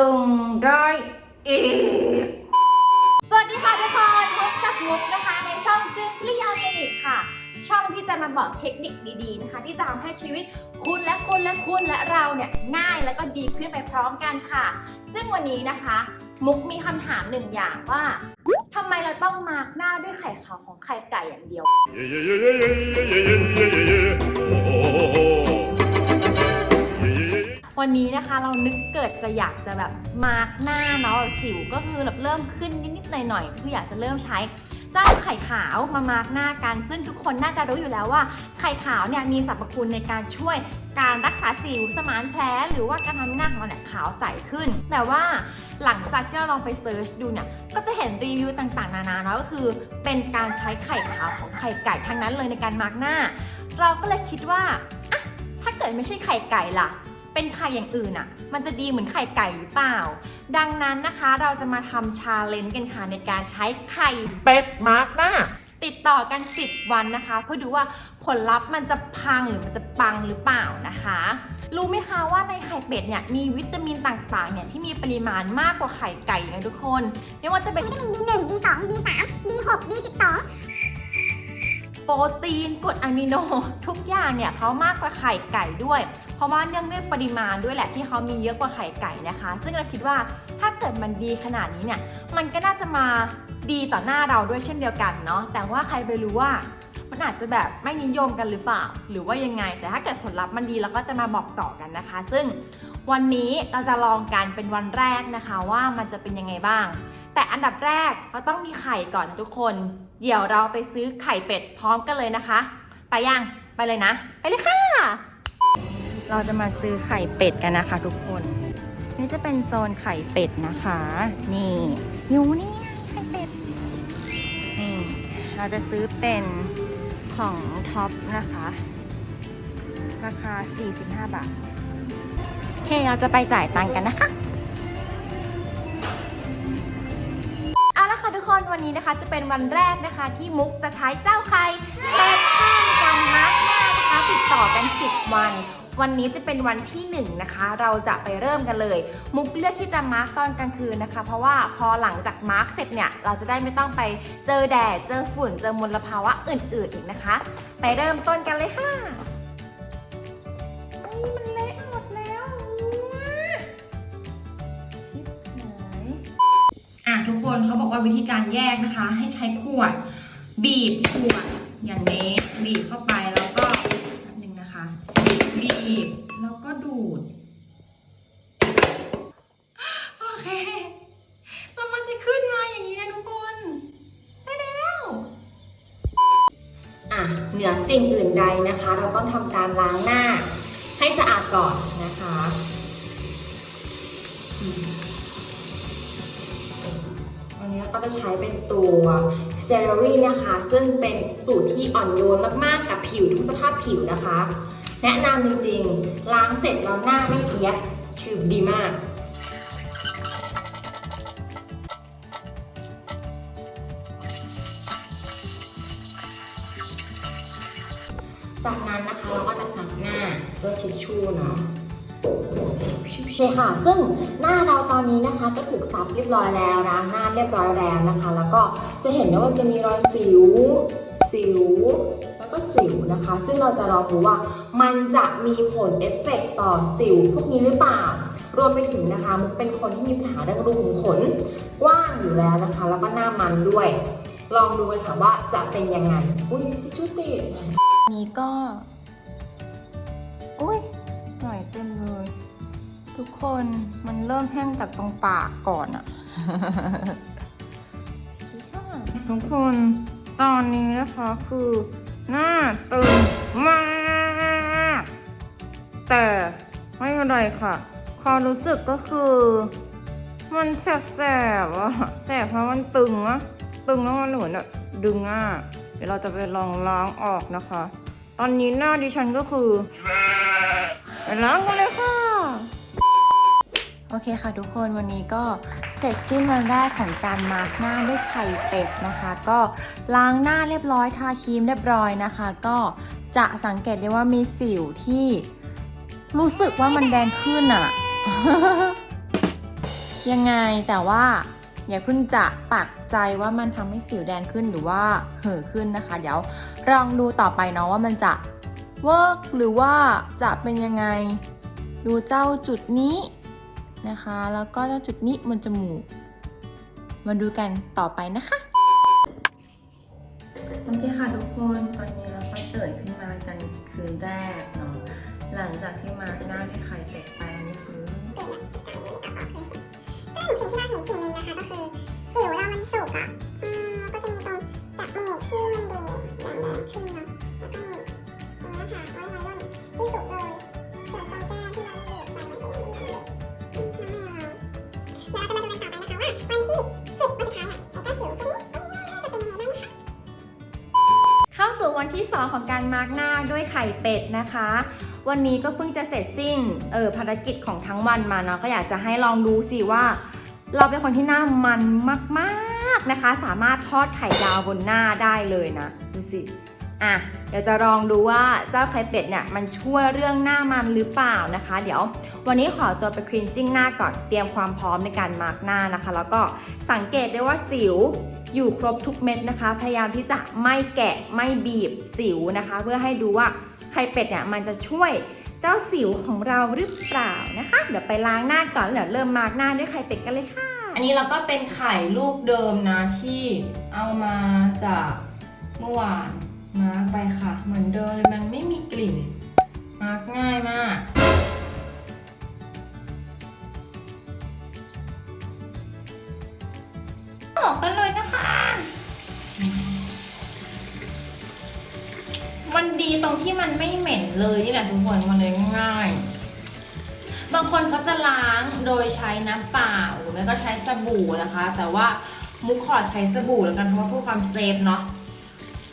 ตึงได้อีก สวัสดีค่ะทุกคนพบกับมุกนะคะในช่องซิมพลีออร์แกนิกค่ะ ช่องที่จะมาบอกเทคนิคดีๆนะคะ ที่จะทำให้ชีวิตคุณและคุณและคุณและเราเนี่ยง่ายแล้วก็ดีขึ้นไปพร้อมกันค่ะ ซึ่งวันนี้นะคะ มุกมีคำถามหนึ่งอย่างว่าทำไมเราต้องมาร์กหน้าด้วยไข่ขาวของไข่ไก่อย่างเดียว Yeah, yeah, yeah, yeah, Yeah, yeah, yeah, yeah. วันนี้นะคะเรานึกเกิดจะอยากจะแบบมาร์กหน้าเนาะสิวก็คือแบบเริ่มขึ้นนิดๆหน่อยๆคืออยากจะเริ่มใช้เจ้าไข่ขาวมามาร์กหน้ากัน ซึ่งทุกคนน่าจะรู้อยู่แล้วว่า ไข่ขาวเนี่ยมีสรรพคุณในการช่วยการรักษาสิวสมานแผลหรือว่าการทำให้หน้าของเราเนี่ยขาวใสขึ้น แต่ว่าหลังจากที่เราลองไปเซิร์ชดูเนี่ยก็จะเห็นรีวิวต่างๆ นานาเนาะก็คือเป็นการใช้ไข่ขาวของไข่ไก่ทั้งนั้นเลยในการมาร์กหน้า เราก็เลยคิดว่าอะถ้าเกิดไม่ใช่ไข่ไก่ล่ะ เป็นไข่อย่างอื่นอะ่ะ มันจะดีเหมือนไข่ไก่หรือเปล่า ดังนั้นนะคะเราจะมาทำชาเลนจ์กันค่ะในการใช้ไข่เป็ดมาร์กหน้า ติดต่อกัน 10 วันนะคะ เพื่อดูว่าผลลัพธ์มันจะพังหรือมันจะปังหรือเปล่านะคะ รู้ไหมคะว่าในไข่เป็ดเนี่ยมีวิตามินต่างๆเนี่ยที่มีปริมาณมากกว่าไข่ไก่นะทุกคน ไม่ว่าจะเป็นวิตามิน B1 B2 B3 B6 B12 โปรตีนกรดอะมิโน ทุกอย่างเนี่ยเขามากกว่าไข่ไก่ด้วย เพราะว่าเนื่องด้วยปริมาณด้วยแหละที่เขามีเยอะกว่าไข่ไก่นะคะ ซึ่งเราคิดว่าถ้าเกิดมันดีขนาดนี้เนี่ยมันก็น่าจะมาดีต่อหน้าเราด้วยเช่นเดียวกันเนาะแต่ว่าใครไปรู้ว่ามันอาจจะแบบไม่นิยมกันหรือเปล่า หรือว่ายังไง แต่ถ้าเกิดผลลัพธ์มันดีเราก็จะมาบอกต่อกันนะคะ ซึ่งวันนี้เราจะลองกันเป็นวันแรกนะคะว่ามันจะเป็นยังไงบ้าง แต่อันดับแรกเราต้องมีไข่ก่อนนะทุกคน เดี๋ยวเราไปซื้อไข่เป็ดพร้อมกันเลยนะคะ ไปยังไปเลยนะ ไปเลยค่ะ เราจะมาซื้อไข่เป็ดกันนะคะทุกคน นี่จะเป็นโซนไข่เป็ดนะคะ นี่อยู่นี่ไข่เป็ด นี่ เราจะซื้อเป็นของท็อปนะคะ ราคา 45 บาท โอเค เราจะไปจ่ายตังค์กันนะคะ กคนวันนี้นะคะจะเป็นวันแรกนะคะ ที่มุกจะใช้เจ้าไข่เป็ดข้าวในการมาร์กหน้านะคะติดต่อกัน 10 วัน วันนี้จะเป็นวันที่1นะคะ เราจะไปเริ่มกันเลย มุกเลือกที่จะมาร์กตอนกลางคืนนะคะ เพราะว่าพอหลังจากมาร์กเสร็จเนี่ยเราจะได้ไม่ต้องไปเจอแดดเจอฝุ่นเจอมลภาวะอื่นๆอีกนะคะ ไปเริ่มต้นกันเลยค่ะมัน วิธีการแยกนะคะ ให้ใช้ขวด บีบขวดอย่างนี้ บีบเข้าไปแล้วก็แป๊บนึงนะคะ บีบแล้วก็ดูด โอเคแล้วมันจะขึ้นมาอย่างนี้นะทุกคนได้แล้วอะเหนือสิ่งอื่นใดนะคะ เราต้องทำการล้างหน้าให้สะอาดก่อนนะคะ นี้ก็จะใช้เป็นตัวเซรั่นะคะ ซึ่งเป็นสูตรที่อ่อนโยนมากๆกับผิวทุกสภาพผิวนะคะ แนะนำจริงๆ ล้างเสร็จแล้วหน้าไม่เอียดผิวดีมาก อเคค่ะ ซึ่งหน้าเราตอนนี้นะคะก็ถูกซับเรียบร้อยแล้วล้างหน้าเรียบร้อยแล้วนะคะ แล้วก็จะเห็นได้ว่าจะมีรอยสิว สิว แล้วก็สิวนะคะ ซึ่งเราจะลอดูว่ามันจะมีผลเอฟเฟกต์ต่อสิวพวกนี้หรือเปล่า รวมไปถึงนะคะมุกเป็นคนที่มีปัญหาเรื่องรูขุมขนกว้างอยู่แล้วนะคะ แล้วก็หน้ามันด้วย ลองดูกันค่ะว่าจะเป็นยังไง อุ้ยทิชชู่ติดนี้ก็ ทุกคนมันเริ่มแห้งจากตรงปากก่อนอะทุกคนตอนนี้นะคะคือหน้าตึงมาก แต่ไม่เป็นไรค่ะความรู้สึกก็คือ มันแสบๆอะแสบเพราะมันตึงอะตึงแล้วมันเหมือนอะดึงอะเดี๋ยวเราจะไปลองล้างออกนะคะ ตอนนี้หน้าดิฉันก็คือไปล้างกันเลยค่ะ โอเคค่ะทุกคนวันนี้ก็เสร็จสิ้นวันแรกของการมาร์กหน้าด้วยไข่เป็ดนะคะ ก็ล้างหน้าเรียบร้อยทาครีมเรียบร้อยนะคะ ก็จะสังเกตได้ว่ามีสิวที่รู้สึกว่ามันแดงขึ้นอะ่ะยังไงแต่ว่าอย่าเพิ่งจะปักใจว่ามันทำให้สิวแดงขึ้นหรือว่าเห่อขึ้นนะคะ เดี๋ยวลองดูต่อไปเนาะว่ามันจะเวิร์กหรือว่าจะเป็นยังไง ดูเจ้าจุดนี้ นะคะ แล้วก็เจ้าจุดนี้บนจมูก มาดูกันต่อไปนะคะโอเคค่ะทุกคนตอนนี้เราก็ตื่นขึ้นมากันคืนแรกเนาะหลังจากที่มาหน้าด้วยไข่เป็ดไปอันนี้คือซึ่งสิ่งที่เราเห็นสิ่งหนึ่งนะคะก็คือสิวเรามันสุกอะ 2 ของการมาร์กหน้าด้วยไข่เป็ดนะคะ วันนี้ก็เพิ่งจะเสร็จสิ้นเออภารกิจของทั้งวันมาเนาะก็อยากจะให้ลองดูสิว่า เราเป็นคนที่หน้ามันมากๆนะคะ สามารถทอดไข่ดาวบนหน้าได้เลยนะดูสิอะเดี๋ยวจะลองดูว่าเจ้าไข่เป็ดเนี่ยมันช่วยเรื่องหน้ามันหรือเปล่านะคะ เดี๋ยววันนี้ขอตัวไปคลีนซิ่งหน้าก่อนเตรียมความพร้อมในการมาร์กหน้านะคะ แล้วก็สังเกตได้ว่าสิว อยู่ครบทุกเม็ดนะคะ พยายามที่จะไม่แกะไม่บีบสิวนะคะ เพื่อให้ดูว่าไข่เป็ดเนี่ยมันจะช่วยเจ้าสิวของเราหรือเปล่านะคะ เดี๋ยวไปล้างหน้าก่อนแล้วเดี๋ยวเริ่มมาร์กหน้าด้วยไข่เป็ดกันเลยค่ะ อันนี้เราก็เป็นไข่ลูกเดิมนะที่เอามาจากเมื่อวานมาร์กไปค่ะ เหมือนเดิมเลยมันไม่มีกลิ่นมาร์กง่ายมากออกกันเล ดีตรงที่มันไม่เหม็นเลยนี่แหละทุกคนมันเลยง่าย บางคนเขาจะล้างโดยใช้น้ำเปล่าหรือไม่ก็ใช้สบู่นะคะ แต่ว่ามุกขอใช้สบู่แล้วกันเพราะว่าเพื่อความเซฟเนาะ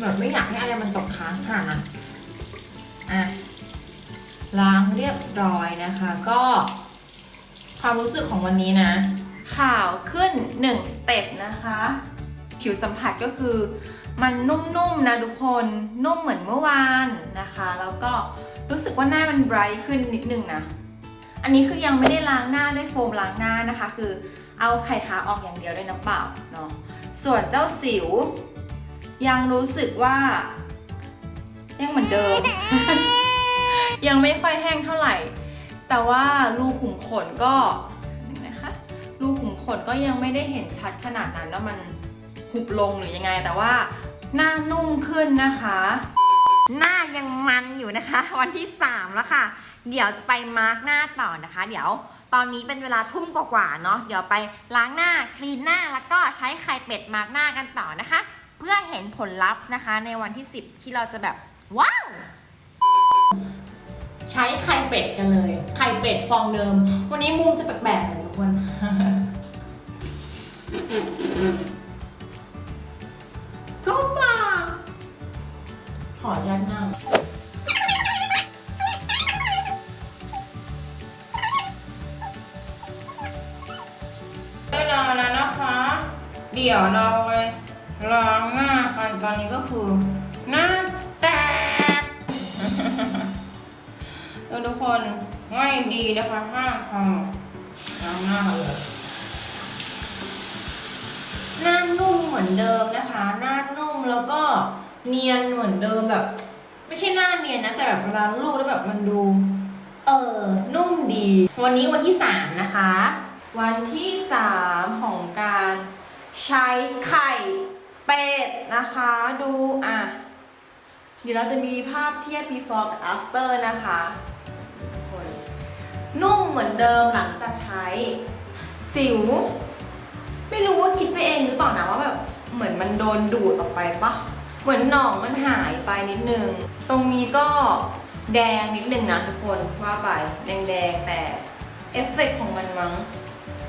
แบบไม่อยากให้อะไรมันตกค้างค่ะนะอะล้างเรียบร้อยนะคะ ก็ความรู้สึกของวันนี้นะ ข่าวขึ้น 1 สเต็ปนะคะ ผิวสัมผัสก็คือ มันนุ่มๆนะทุกคนนุ่มเหมือนเมื่อวานนะคะ แล้วก็รู้สึกว่าหน้ามันไบรท์ขึ้นนิดนึงนะ อันนี้คือยังไม่ได้ล้างหน้าด้วยโฟมล้างหน้านะคะ คือเอาไข่ขาออกอย่างเดียวด้วยน้ำเปล่าเนาะส่วนเจ้าสิว ยังรู้สึกว่า ยังเหมือนเดิม ยังไม่ค่อยแห้งเท่าไหร่ แต่ว่ารูขุมขนก็นี่นะคะรูขุมขนก็ยังไม่ได้เห็นชัดขนาดนั้นว่ามันหุบลงหรือยังไงแต่ว่า หน้านุ่มขึ้นนะคะ หน้ายังมันอยู่นะคะ วันที่ 3 แล้วค่ะ เดี๋ยวจะไปมาร์กหน้าต่อนะคะ เดี๋ยวตอนนี้เป็นเวลาทุ่มกว่าๆเนาะเดี๋ยวไปล้างหน้าคลีนหน้าแล้วก็ใช้ไข่เป็ดมาร์กหน้ากันต่อนะคะ เพื่อเห็นผลลัพธ์นะคะ ในวันที่ 10 ที่เราจะแบบว้าวใช้ไข่เป็ดกันเลย ไข่เป็ดฟองเดิม วันนี้มุมจะแปลกๆ ไม่ดีนะคะห้ามทำล้างหน้าเลยหน้านุ่มเหมือนเดิมนะคะ หน้านุ่มแล้วก็เนียนเหมือนเดิมแบบ ไม่ใช่หน้าเนียนนะ แต่แบบเวลาลูกแล้วแบบมันดู เออนุ่มดี วันนี้วันที่สามนะคะ วันที่สามของการใช้ไข่เป็ดนะคะ ดูอะ เดี๋ยวเราจะมีภาพเทียบ before กับ after นะคะทุกคน นุ่มเหมือนเดิมหลังจากใช้ สิว ไม่รู้ว่าคิดไปเองหรือเปล่านะว่าแบบเหมือนมันโดนดูดออกไปปะเหมือนหนองมันหายไปนิดนึง ตรงนี้ก็แดงนิดนึงนะทุกคนว่าไปแดงๆแต่เอฟเฟกต์ของมันมั้ง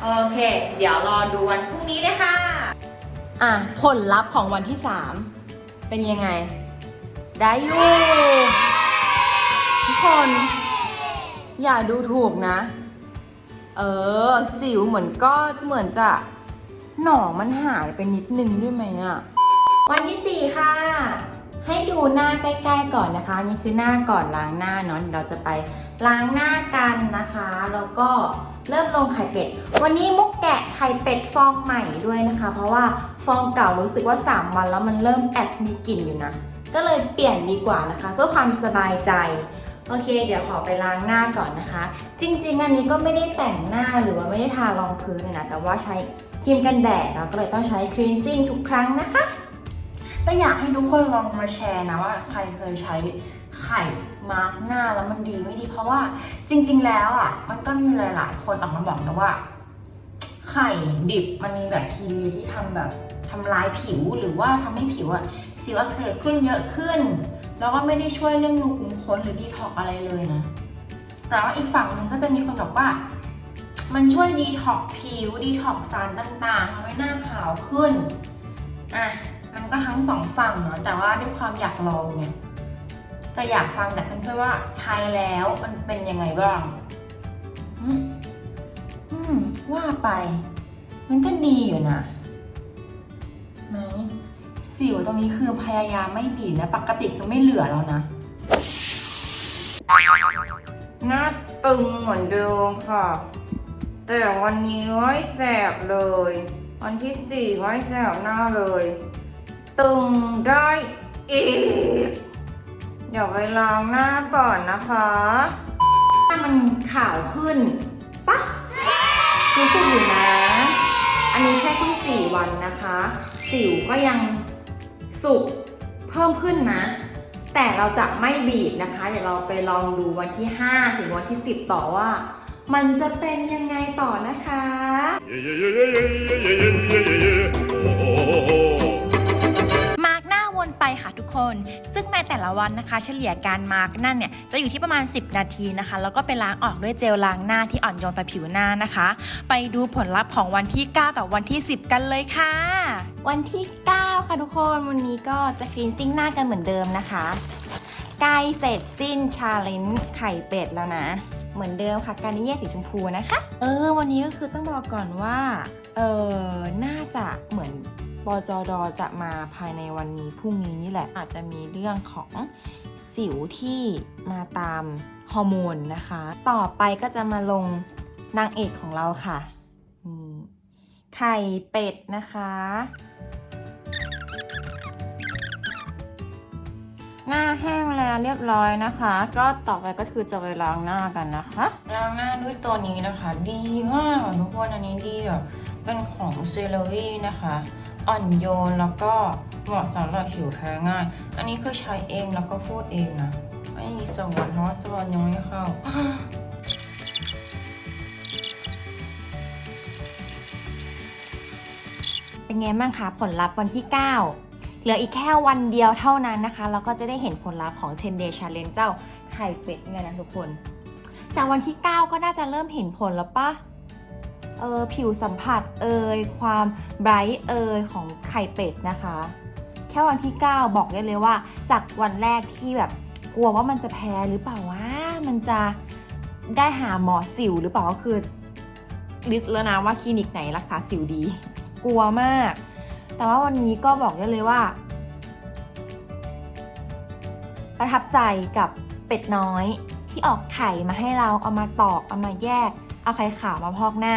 โอเค เดี๋ยวรอดูวันพรุ่งนี้เลยค่ะอะผลลัพธ์ของวันที่ 3 เป็นยังไง ได้อยู่ทุกคน อย่าดูถูกนะ เออ สิวเหมือนก็เหมือนจะหนองมันหายไปนิดนึงด้วยไหมอะวันที่ 4 ค่ะ ให้ดูหน้าใกล้ๆก่อนนะคะ นี่คือหน้าก่อนล้างหน้าเนาะเราจะไปล้างหน้ากันนะคะแล้วแล้วก็เริ่มลงไข่เป็ด วันนี้มุกแกะไข่เป็ดฟองใหม่ด้วยนะคะ เพราะว่าฟองเก่ารู้สึกว่า 3 วันแล้วมันเริ่มแอบมีกลิ่นอยู่นะ ก็เลยเปลี่ยนดีกว่านะคะ เพื่อความสบายใจ โอเค เดี๋ยวขอไปล้างหน้าก่อนนะคะ จริง ๆ อันนี้ก็ไม่ได้แต่งหน้าหรือว่าไม่ได้ทารองพื้นเลยนะแต่ว่าใช้ครีมกันแดดเนาก็เลยต้องใช้ครีนซิ่งทุกครั้งนะคะแต่อยากให้ทุกคนลองมาแชร์นะว่าใครเคยใช้ไข่มาร์กหน้าแล้วมันดีไม่ดี เพราะว่าจริง ๆ แล้วอะมันก็มีหลาย ๆ คนออกมาบอกนะว่า ไข่ดิบมันมีแบคทีเรียที่ทำแบบทำลายผิวหรือว่าทำให้ผิวอะสิวอักเสบขึ้นเยอะขึ้น แล้วก็ไม่ได้ช่วยเรื่องรูขุมขนหรือดีท็อกอะไรเลยนะแต่ว่าอีกฝั่งหนึ่งก็จะมีคนบอกว่า มันช่วยดีท็อกผิวดีท็อกสารต่างๆทำให้หน้าขาวขึ้นอะมันก็ทั้งสองฝั่งเนาะแต่ว่าด้วยความอยากลองเนี่ยแต่อยากฟังจากเพื่อนๆว่าใช้แล้วมันเป็นยังไงบ้างอืมอืมว่าไป มันก็ดีอยู่นะไหน สิวตรงนี้คือพยายามไม่บีบนะ ปกติคือไม่เหลือแล้วนะ หน้าตึงเหมือนเดิมค่ะ แต่วันนี้ไว้แสบเลย วันที่สี่ไว้แสบหน้าเลย ตึงได้อีก เดี๋ยวไปล้างหน้าก่อนนะคะหน้ามันขาวขึ้นปะรู้สึกอยู่นะ อันนี้แค่เพิ่งสี่วันนะคะ สิวก็ยัง สุกเพิ่มขึ้นนะ แต่เราจะไม่บีบนะคะ เดี๋ยวเราไปลองดูวันที่ 5 ถึงวันที่ 10 ต่อว่า มันจะเป็นยังไงต่อนะคะ ค่ะทุกคน ซึ่งในแต่ละวันนะคะ เฉลี่ยการมาร์กหน้าเนี่ยจะอยู่ที่ประมาณ 10 นาทีนะคะ แล้วก็ไปล้างออกด้วยเจลล้างหน้าที่อ่อนโยนต่อผิวหน้านะคะ ไปดูผลลัพธ์ของวันที่ 9 กับวันที่ 10 กันเลยค่ะ วันที่ 9 ค่ะทุกคนวันนี้ก็จะคลีนซิ่งหน้ากันเหมือนเดิมนะคะใกล้เสร็จสิ้นชาเลนจ์ไข่เป็ดแล้วนะเหมือนเดิมค่ะการนิเย่สีชมพูนะคะ เออ วันนี้ก็คือต้องบอกก่อนว่า เออน่าจะเหมือน ปจดจะมาภายในวันนี้พรุ่งนี้นี่แหละอาจจะมีเรื่องของสิวที่มาตามฮอร์โมนนะคะ ต่อไปก็จะมาลงนางเอกของเราค่ะนี่ไข่เป็ดนะคะ หน้าแห้งแล้วเรียบร้อยนะคะ ก็ต่อไปก็คือจะไปล้างหน้ากันนะคะล้างหน้าด้วยตัวนี้นะคะ ดีมากทุกคนอันนี้ดีแบบเป็นของเซรวีนะคะ อ่อนโยนแล้วก็เหมาะสำหรับผิวแพ้ง่าย อันนี้คือใช้เองแล้วก็พูดเองนะไม่มีสวรรค์เพราะสวรรค์ยังไม่เข้าเป็นไงบ้างคะผลลัพธ์วันที่ 9 เหลืออีกแค่วันเดียวเท่านั้นนะคะ เราก็จะได้เห็นผลลัพธ์ของ 10 day challenge เจ้าไข่เป็ดเนี่ยนะทุกคน แต่วันที่ 9 ก็น่าจะเริ่มเห็นผลแล้วปะ เออผิวสัมผัสเอยความไบรท์เอยของไข่เป็ดนะคะ แค่วันที่ 9 บอกได้เลยว่า จากวันแรกที่แบบกลัวว่ามันจะแพ้หรือเปล่าว่ามันจะได้หาหมอสิวหรือเปล่าก็คือลิสต์แล้วนะว่าคลินิกไหนรักษาสิวดี กลัวมาก แต่ว่าวันนี้ก็บอกได้เลยว่า ประทับใจกับเป็ดน้อยที่ออกไข่มาให้เราเอามาตอกเอามาแยก เอาไข่ขาวมาพอกหน้า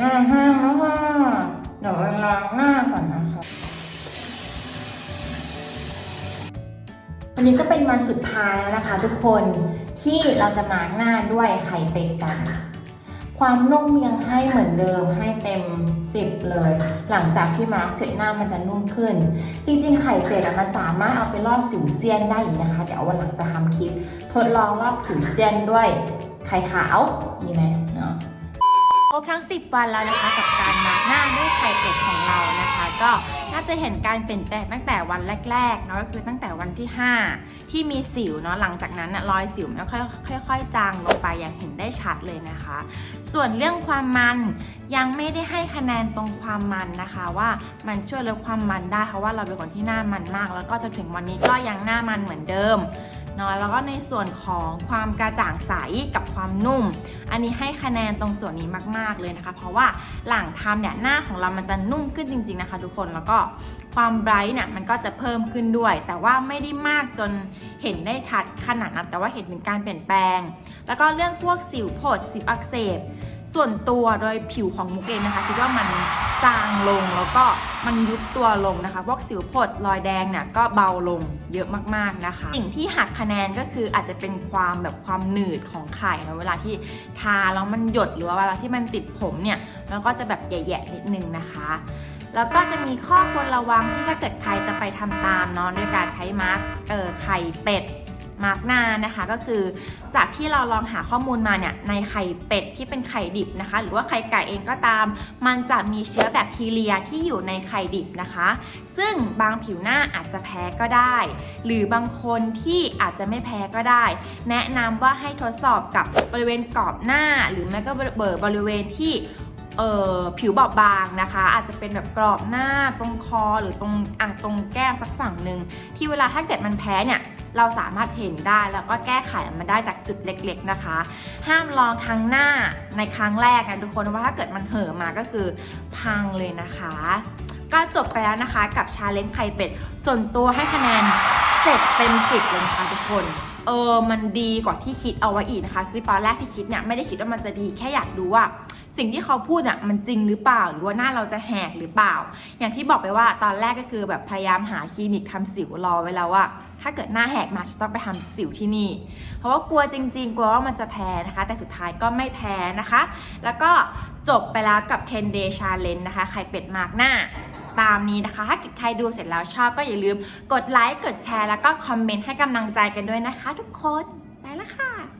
หน้าแห้งแล้วค่ะเดี๋ยวไปล้างหน้าก่อนนะคะวันนี้ก็เป็นวันสุดท้ายแล้วนะคะ ทุกคนที่เราจะมาร์กหน้าด้วยไข่เป็ดกัน ความนุ่มยังให้เหมือนเดิมให้เต็ม 10 เลย หลังจากที่มาร์กเสร็จหน้ามันจะนุ่มขึ้น จริงๆ ไข่เป็ดมันสามารถเอาไปลอกสิวเซียนได้อีกนะคะ เดี๋ยววันหลังจะทำคลิป ทดลองลอกสิวเซียนด้วยไข่ขาวดีไหม บทั้ง 10 วันแล้วนะคะ กับการมาร์กหน้าด้วยไข่เป็ดของเรานะคะ ก็น่าจะเห็นการเปลี่ยนแปลงตั้งแต่วันแรกๆเนาะก็คือตั้งแต่วันที่ 5 ที่มีสิวเนาะหลังจากนั้นน่ะรอยสิวมันค่อยๆค่อยๆจางลงไปอย่างเห็นได้ชัดเลยนะคะ ส่วนเรื่องความมันยังไม่ได้ให้คะแนนตรงความมันนะคะ ว่ามันช่วยลดความมันได้เพราะว่าเราเป็นคนที่หน้ามันมาก แล้วก็จนถึงวันนี้ก็ยังหน้ามันเหมือนเดิม เนาะแล้วก็ในส่วนของความกระจ่างใสกับความนุ่ม อันนี้ให้คะแนนตรงส่วนนี้มาก ๆเลยนะคะ เพราะว่าหลังทำเนี่ยหน้าของเรามันจะนุ่มขึ้นจริง ๆนะคะ ทุกคนแล้วก็ความไบรท์เนี่ยมันก็จะเพิ่มขึ้นด้วย แต่ว่าไม่ได้มากจนเห็นได้ชัดขนาดนั้นแต่ว่าเห็นถึงการเปลี่ยนแปลง แล้วก็เรื่องพวกสิวโผดสิวอักเสบ ส่วนตัวโดยผิวของมุกเองนะคะคิดว่ามันจางลงแล้วก็มันยุบตัวลงนะคะพวกสิวผดรอยแดงเนี่ยก็เบาลงเยอะมากๆนะคะ สิ่งที่หักคะแนนก็คืออาจจะเป็นความแบบความหนืดของไข่นเวลาที่ทาแล้วมันหยดหรือว่าเวลาที่มันติดผมเนี่ยมันก็จะแบบแย่ๆนิดนึงนะคะแล้วก็จะมีข้อควรระวังที่ถ้าเกิดใครจะไปทำตามเนาะด้วยการใช้มาร์กเออไข่เป็ด มาร์กหน้านะคะก็คือ จากที่เราลองหาข้อมูลมาเนี่ยในไข่เป็ดที่เป็นไข่ดิบนะคะ หรือว่าไข่ไก่เองก็ตาม มันจะมีเชื้อแบคทีเรียที่อยู่ในไข่ดิบนะคะ ซึ่งบางผิวหน้าอาจจะแพ้ก็ได้ หรือบางคนที่อาจจะไม่แพ้ก็ได้ แนะนำว่าให้ทดสอบกับบริเวณกรอบหน้า หรือแม้ก็เบอร์บริเวณที่เอ่อผิวบอบบางนะคะ อาจจะเป็นแบบกรอบหน้าตรงคอหรือตรงอะตรงแก้มสักฝั่งหนึ่งที่เวลาถ้าเกิดมันแพ้เนี่ย เราสามารถเห็นได้แล้วก็แก้ไขมันได้จากจุดเล็กๆนะคะ ห้ามลองทั้งหน้าในครั้งแรกนะทุกคนว่าถ้าเกิดมันเห่อมาก็คือพังเลยนะคะ ก็จบไปแล้วนะคะกับชาเลนจ์ไข่เป็ดส่วนตัวให้คะแนน 7 เต็ม 10 เลยนะคะทุกคนเออมันดีกว่าที่คิดเอาไว้อีกนะคะ คือตอนแรกที่คิดเนี่ยไม่ได้คิดว่ามันจะดีแค่อยากดูว่า สิ่งที่เขาพูดอะมันจริงหรือเปล่า หรือว่าหน้าเราจะแหกหรือเปล่า อย่างที่บอกไปว่าตอนแรกก็คือแบบพยายามหาคลินิกทำสิวรอไว้แล้วว่า ถ้าเกิดหน้าแหกมาจะต้องไปทำสิวที่นี่ เพราะว่ากลัวจริง ๆ กลัวว่ามันจะแพ้นะคะ แต่สุดท้ายก็ไม่แพ้นะคะ แล้วก็จบไปแล้วกับ 10 day challenge นะคะไข่เป็ดมาร์กหน้าตามนี้นะคะ ถ้าเกิดใครดูเสร็จแล้วชอบก็อย่าลืมกดไลค์ กดแชร์ แล้วก็คอมเมนต์ให้กำลังใจกันด้วยนะคะทุกคน ไปแล้วค่ะ